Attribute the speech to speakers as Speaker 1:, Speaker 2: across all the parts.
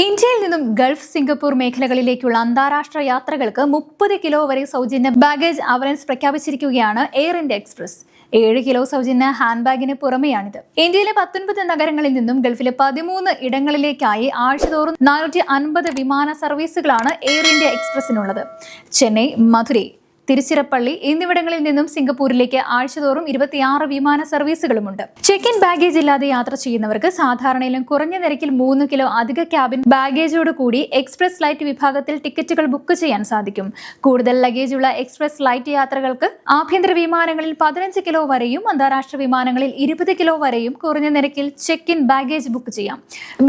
Speaker 1: ഇന്ത്യയിൽ നിന്നും Gulf Singapore മേഖലകളിലേക്കുള്ള അന്താരാഷ്ട്ര യാത്രകൾക്ക് മുപ്പത് കിലോ വരെ സൗജന്യ ബാഗേജ് അവലൻസ് പ്രഖ്യാപിച്ചിരിക്കുകയാണ് എയർ ഇന്ത്യ എക്സ്പ്രസ്. ഏഴ് കിലോ സൗജന്യ ഹാൻഡ് ബാഗിന് പുറമെയാണിത്. ഇന്ത്യയിലെ പത്തൊൻപത് നഗരങ്ങളിൽ നിന്നും ഗൾഫിലെ പതിമൂന്ന് ഇടങ്ങളിലേക്കായി ആഴ്ചതോറും നാനൂറ്റി അൻപത് വിമാന സർവീസുകളാണ് എയർ ഇന്ത്യ എക്സ്പ്രസിനുള്ളത്. ചെന്നൈ മധുരൈ തിരുച്ചിറപ്പള്ളി എന്നിവിടങ്ങളിൽ നിന്നും സിംഗപ്പൂരിലേക്ക് ആഴ്ചതോറും ഇരുപത്തിയാറ് വിമാന സർവീസുകളുമുണ്ട്. ചെക്ക് ഇൻ ബാഗേജ് ഇല്ലാതെ യാത്ര ചെയ്യുന്നവർക്ക് സാധാരണയിലും കുറഞ്ഞ നിരക്കിൽ മൂന്ന് കിലോ അധിക ക്യാബിൻ ബാഗേജോട് കൂടി എക്സ്പ്രസ് ലൈറ്റ് വിഭാഗത്തിൽ ടിക്കറ്റുകൾ ബുക്ക് ചെയ്യാൻ സാധിക്കും. കൂടുതൽ ലഗേജുള്ള എക്സ്പ്രസ് ലൈറ്റ് യാത്രകൾക്ക് ആഭ്യന്തര വിമാനങ്ങളിൽ പതിനഞ്ച് കിലോ വരെയും അന്താരാഷ്ട്ര വിമാനങ്ങളിൽ ഇരുപത് കിലോ വരെയും കുറഞ്ഞ നിരക്കിൽ ചെക്ക് ഇൻ ബാഗേജ് ബുക്ക് ചെയ്യാം.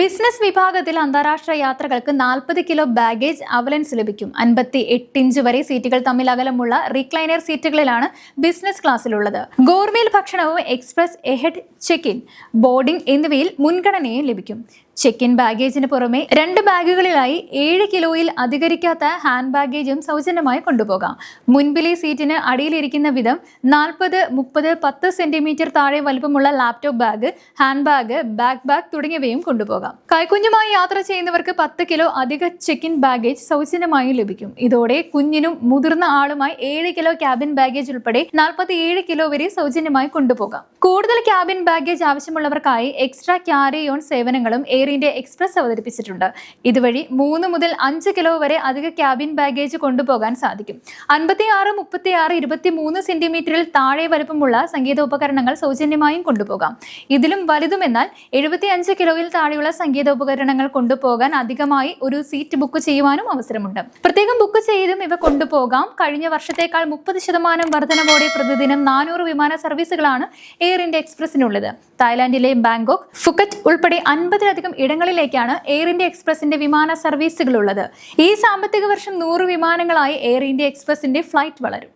Speaker 1: ബിസിനസ് വിഭാഗത്തിൽ അന്താരാഷ്ട്ര യാത്രകൾക്ക് നാൽപ്പത് കിലോ ബാഗേജ് അവലൻസ് ലഭിക്കും. അൻപത്തി എട്ട് ഇഞ്ച് വരെ സീറ്റുകൾ തമ്മിൽ അകലമുള്ള റിക്ലൈനർ സീറ്റുകളിലാണ് ബിസിനസ് ക്ലാസ്സിലുള്ളത് ഗോർമേൽ ഭക്ഷണവും express ahead check in boarding എന്നിവയിൽ മുൻഗണനയും ലഭിക്കും. ചെക്ക് ഇൻ ബാഗേജിന് പുറമെ രണ്ട് ബാഗുകളിലായി ഏഴ് കിലോയിൽ അധികരിക്കാത്ത ഹാൻഡ് ബാഗേജും സൗജന്യമായി കൊണ്ടുപോകാം. മുൻപിലെ സീറ്റിന് അടിയിലിരിക്കുന്ന വിധം നാൽപ്പത് മുപ്പത് പത്ത് സെന്റിമീറ്റർ താഴെ വലുപ്പമുള്ള laptop bag hand bag back bag തുടങ്ങിയവയും കൊണ്ടുപോകാം. കൈക്കുഞ്ഞുമായി യാത്ര ചെയ്യുന്നവർക്ക് പത്ത് കിലോ അധിക ചെക്ക് ഇൻ ബാഗേജ് സൗജന്യമായി ലഭിക്കും. ഇതോടെ കുഞ്ഞിനും മുതിർന്ന ആളുമായി ഏഴ് കിലോ ക്യാബിൻ ബാഗേജ് ഉൾപ്പെടെ നാൽപ്പത്തി ഏഴ് കിലോ വരെ സൗജന്യമായി കൊണ്ടുപോകാം. കൂടുതൽ ക്യാബിൻ ബാഗേജ് ആവശ്യമുള്ളവർക്കായി എക്സ്ട്രാ ക്യാരി ഓൺ സേവനങ്ങളും എയർ ഇന്ത്യ എക്സ്പ്രസ് അവതരിപ്പിച്ചിട്ടുണ്ട്. ഇതുവഴി മൂന്ന് മുതൽ അഞ്ച് കിലോ വരെ അധിക ക്യാബിൻ ബാഗേജ് കൊണ്ടുപോകാൻ സാധിക്കും. അൻപത്തി ആറ് മുപ്പത്തി ആറ് ഇരുപത്തി മൂന്ന് സെന്റിമീറ്ററിൽ താഴെ വലുപ്പമുള്ള സംഗീത ഉപകരണങ്ങൾ സൗജന്യമായും കൊണ്ടുപോകാം. ഇതിലും വലുതുമെന്നാൽ എഴുപത്തി അഞ്ച് കിലോയിൽ താഴെയുള്ള സംഗീത ഉപകരണങ്ങൾ കൊണ്ടുപോകാൻ അധികമായി ഒരു സീറ്റ് ബുക്ക് ചെയ്യുവാനും അവസരമുണ്ട്. പ്രത്യേകം ബുക്ക് ചെയ്തും ഇവ കൊണ്ടുപോകാം. കഴിഞ്ഞ വർഷത്തേക്കാൾ മുപ്പത് ശതമാനം വർധനവോടെ പ്രതിദിനം നാനൂറ് വിമാന സർവീസുകളാണ് എയർ ഇന്ത്യ എക്സ്പ്രസിനുള്ളത്. തായ്ലാന്റിലെ ബാങ്കോക്ക് ഫുക്കറ്റ് ഉൾപ്പെടെ അൻപതിലധികം ഇടങ്ങളിലേക്കാണ് എയർ ഇന്ത്യ എക്സ്പ്രസിന്റെ വിമാന സർവീസുകൾ ഉള്ളത് ഈ സാമ്പത്തിക വർഷം നൂറ് വിമാനങ്ങളായി എയർ ഇന്ത്യ എക്സ്പ്രസിന്റെ ഫ്ലൈറ്റ് വളരും.